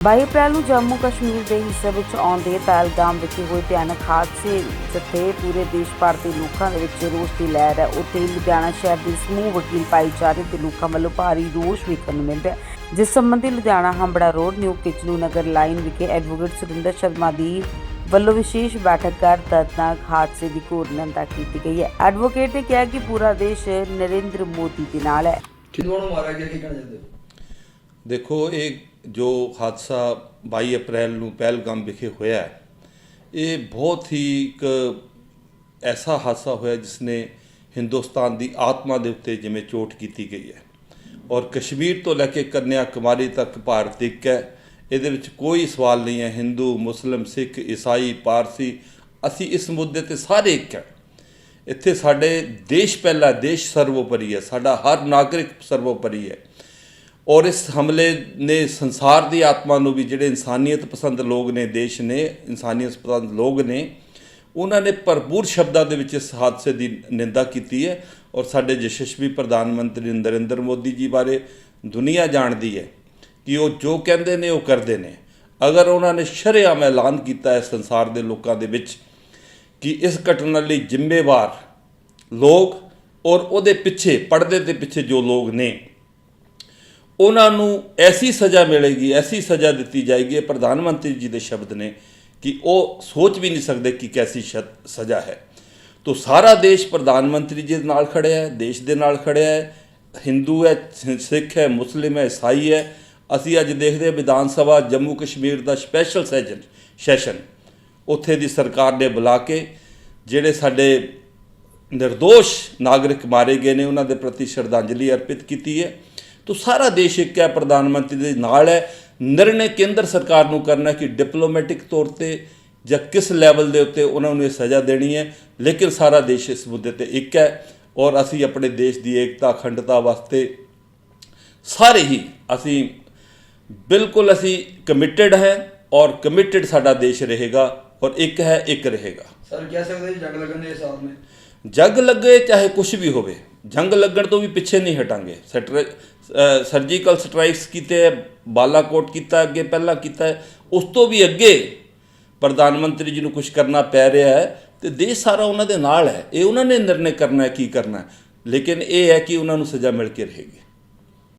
22 ਅਪ੍ਰੈਲ ਨੂੰ ਜੰਮੂ ਕਸ਼ਮੀਰ ਦੇ ਹਿੱਸੇ ਵਿੱਚ ਆਉਂਦੇ ਪਹਿਲਗਾਮ ਵਿਖੇ ਹੋਏ ਭਿਆਨਕ ਹਾਦਸੇ ਜਿੱਥੇ ਪੂਰੇ ਦੇਸ਼ ਭਰ ਦੇ ਲੋਕਾਂ ਦੇ ਵਿੱਚ ਰੋਸ ਦੀ ਲਹਿਰ ਹੈ। ਉੱਥੇ ਲੁਧਿਆਣਾ ਸ਼ਹਿਰ ਦੇ ਸਮੂਹ ਵਕੀਲ ਭਾਈਚਾਰੇ ਦੇ ਲੋਕਾਂ ਵੱਲੋਂ ਭਾਰੀ ਰੋਸ ਵੇਖਣ ਨੂੰ ਮਿਲ ਰਿਹਾ ਜਿਸ ਸੰਬੰਧੀ Ludhiana Hambran road new Kitchlu Nagar line ਵਿਖੇ ਐਡਵੋਕੇਟ ਸੁਰਿੰਦਰ ਸ਼ਰਮਾ ਦੀ ਵੱਲੋਂ ਵਿਸ਼ੇਸ਼ ਬੈਠਕ ਕਰ ਦਰਦਨਾਕ ਹਾਦਸੇ ਦੀ ਘੋਰ ਨਿੰਦਾ ਕੀਤੀ ਗਈ ਹੈ। ਐਡਵੋਕੇਟ ਨੇ ਕਿਹਾ ਕਿ ਪੂਰਾ ਦੇਸ਼ ਨਰਿੰਦਰ ਮੋਦੀ ਦੇ ਨਾਲ ਹੈ। ਨੂੰ ਮਾਰਿਆ ਗਿਆ? ਕੀ ਹੋ? ਦੇਖੋ ਇਹ ਜੋ ਹਾਦਸਾ 22 ਅਪ੍ਰੈਲ ਨੂੰ ਪਹਿਲਗਾਮ ਵਿਖੇ ਹੋਇਆ ਇਹ ਬਹੁਤ ਹੀ ਇੱਕ ਐਸਾ ਹਾਦਸਾ ਹੋਇਆ ਜਿਸ ਨੇ ਹਿੰਦੁਸਤਾਨ ਦੀ ਆਤਮਾ ਦੇ ਉੱਤੇ ਜਿਵੇਂ ਚੋਟ ਕੀਤੀ ਗਈ ਹੈ। ਔਰ ਕਸ਼ਮੀਰ ਤੋਂ ਲੈ ਕੇ ਕੰਨਿਆ ਕੁਮਾਰੀ ਤੱਕ ਭਾਰਤ ਇੱਕ ਹੈ। ਇਹਦੇ ਵਿੱਚ ਕੋਈ ਸਵਾਲ ਨਹੀਂ ਹੈ, ਹਿੰਦੂ, ਮੁਸਲਮ, ਸਿੱਖ, ਈਸਾਈ, ਪਾਰਸੀ, ਅਸੀਂ ਇਸ ਮੁੱਦੇ ਤੇ ਸਾਰੇ ਇੱਕ ਹੈ। ਇੱਥੇ ਸਾਡੇ ਦੇਸ਼ ਪਹਿਲਾ, ਦੇਸ਼ ਸਰਵੋਪਰੀ ਹੈ। ਸਾਡਾ ਹਰ ਨਾਗਰਿਕ ਸਰਵੋਪਰੀ ਹੈ। ਔਰ ਇਸ ਹਮਲੇ ਨੇ ਸੰਸਾਰ ਦੀ ਆਤਮਾ ਨੂੰ ਵੀ ਜਿਹੜੇ ਇਨਸਾਨੀਅਤ ਪਸੰਦ ਲੋਕ ਨੇ, ਦੇਸ਼ ਨੇ, ਇਨਸਾਨੀਅਤ ਪਸੰਦ ਲੋਕ ਨੇ, ਉਹਨਾਂ ਨੇ ਭਰਪੂਰ ਸ਼ਬਦਾਂ ਦੇ ਵਿੱਚ ਇਸ ਹਾਦਸੇ ਦੀ ਨਿੰਦਾ ਕੀਤੀ ਹੈ ਔਰ ਸਾਡੇ ਯਸ਼ਸਵੀ ਪ੍ਰਧਾਨ ਮੰਤਰੀ ਨਰਿੰਦਰ ਮੋਦੀ ਜੀ ਬਾਰੇ ਦੁਨੀਆ ਜਾਣਦੀ ਹੈ ਕਿ ਉਹ ਜੋ ਕਹਿੰਦੇ ਨੇ, ਉਹ ਕਰਦੇ ਨੇ। ਅਗਰ ਉਹਨਾਂ ਨੇ ਸ਼ਰੇਆਮ ਐਲਾਨ ਕੀਤਾ ਹੈ ਸੰਸਾਰ ਦੇ ਲੋਕਾਂ ਦੇ ਵਿੱਚ ਕਿ ਇਸ ਘਟਨਾ ਲਈ ਜ਼ਿੰਮੇਵਾਰ ਲੋਕ ਔਰ ਉਹਦੇ ਪਿੱਛੇ, ਪਰਦੇ ਦੇ ਪਿੱਛੇ ਜੋ ਲੋਕ ਨੇ ਉਹਨਾਂ ਨੂੰ ਐਸੀ ਸਜ਼ਾ ਮਿਲੇਗੀ, ਐਸੀ ਸਜ਼ਾ ਦਿੱਤੀ ਜਾਏਗੀ, ਇਹ ਪ੍ਰਧਾਨ ਮੰਤਰੀ ਜੀ ਦੇ ਸ਼ਬਦ ਨੇ, ਕਿ ਉਹ ਸੋਚ ਵੀ ਨਹੀਂ ਸਕਦੇ ਕਿ ਕੈਸੀ ਸ਼ਤ- ਸਜ਼ਾ ਹੈ। ਤੋ ਸਾਰਾ ਦੇਸ਼ ਪ੍ਰਧਾਨ ਮੰਤਰੀ ਜੀ ਦੇ ਨਾਲ ਖੜਿਆ ਹੈ, ਦੇਸ਼ ਦੇ ਨਾਲ ਖੜਿਆ ਹੈ, ਹਿੰਦੂ ਹੈ ਸਿੱਖ ਹੈ, ਮੁਸਲਿਮ ਹੈ, ਈਸਾਈ ਹੈ। ਅਸੀਂ ਅੱਜ ਦੇਖਦੇ ਹਾਂ ਵਿਧਾਨ ਸਭਾ ਜੰਮੂ ਕਸ਼ਮੀਰ ਦਾ ਸਪੈਸ਼ਲ ਸੈਸ਼ਨ ਸੈਸ਼ਨ ਉੱਥੇ ਦੀ ਸਰਕਾਰ ਨੇ ਬੁਲਾ ਕੇ ਜਿਹੜੇ ਸਾਡੇ ਨਿਰਦੋਸ਼ ਨਾਗਰਿਕ ਮਾਰੇ ਗਏ ਨੇ, ਉਹਨਾਂ ਦੇ ਪ੍ਰਤੀ ਸ਼ਰਧਾਂਜਲੀ ਅਰਪਿਤ ਕੀਤੀ ਹੈ। ਤੋ ਸਾਰਾ ਦੇਸ਼ ਇੱਕ ਹੈ, ਪ੍ਰਧਾਨ ਮੰਤਰੀ ਦੇ ਨਾਲ ਹੈ। ਨਿਰਣੇ ਕੇਂਦਰ ਸਰਕਾਰ ਨੂੰ ਕਰਨਾ ਕਿ ਡਿਪਲੋਮੈਟਿਕ ਤੌਰ ਤੇ ਜਾਂ ਕਿਸ ਲੈਵਲ ਦੇ ਉੱਤੇ ਉਹਨਾਂ ਨੂੰ ਇਹ ਸਜ਼ਾ ਦੇਣੀ ਹੈ। ਲੇਕਿਨ ਸਾਰਾ ਦੇਸ਼ ਇਸ ਮੁੱਦੇ ਤੇ ਇੱਕ ਹੈ ਔਰ ਅਸੀਂ ਆਪਣੇ ਦੇਸ਼ ਦੀ ਏਕਤਾ, ਅਖੰਡਤਾ ਵਾਸਤੇ ਸਾਰੇ ਹੀ ਅਸੀਂ ਬਿਲਕੁਲ ਅਸੀਂ ਕਮਿਟਿਡ ਹੈ ਔਰ ਕਮਿਟਿਡ ਸਾਡਾ ਦੇਸ਼ ਰਹੇਗਾ ਔਰ ਇੱਕ ਹੈ, ਇੱਕ ਰਹੇਗਾ। ਸਰ ਕਹਿ ਸਕਦੇ ਜੰਗ ਲੱਗਣ ਦੇ ਹਿਸਾਬ ਨੇ ਜੰਗ ਲੱਗੇ ਚਾਹੇ ਕੁਝ ਵੀ ਹੋਵੇ ਜੰਗ ਲੱਗਣ ਤੋਂ ਵੀ ਪਿੱਛੇ ਨਹੀਂ ਹਟਾਂਗੇ। ਸਰਜੀਕਲ ਸਟ੍ਰਾਈਕਸ ਕੀਤੇ ਹੈ, ਬਾਲਾਕੋਟ ਕੀਤਾ ਅੱਗੇ ਪਹਿਲਾਂ ਕੀਤਾ ਉਸ ਤੋਂ ਵੀ ਅੱਗੇ ਪ੍ਰਧਾਨ ਮੰਤਰੀ ਜੀ ਨੂੰ ਕੁਝ ਕਰਨਾ ਪੈ ਰਿਹਾ ਹੈ ਤੇ ਦੇਸ਼ ਸਾਰਾ ਉਹਨਾਂ ਦੇ ਨਾਲ ਹੈ। ਇਹ ਉਹਨਾਂ ਨੇ ਨਿਰਣੇ ਕਰਨਾ ਹੈ ਕੀ ਕਰਨਾ ਹੈ। ਲੇਕਿਨ ਇਹ ਹੈ ਕਿ ਉਹਨਾਂ ਨੂੰ ਸਜ਼ਾ ਮਿਲ ਕੇ ਰਹੇਗੀ।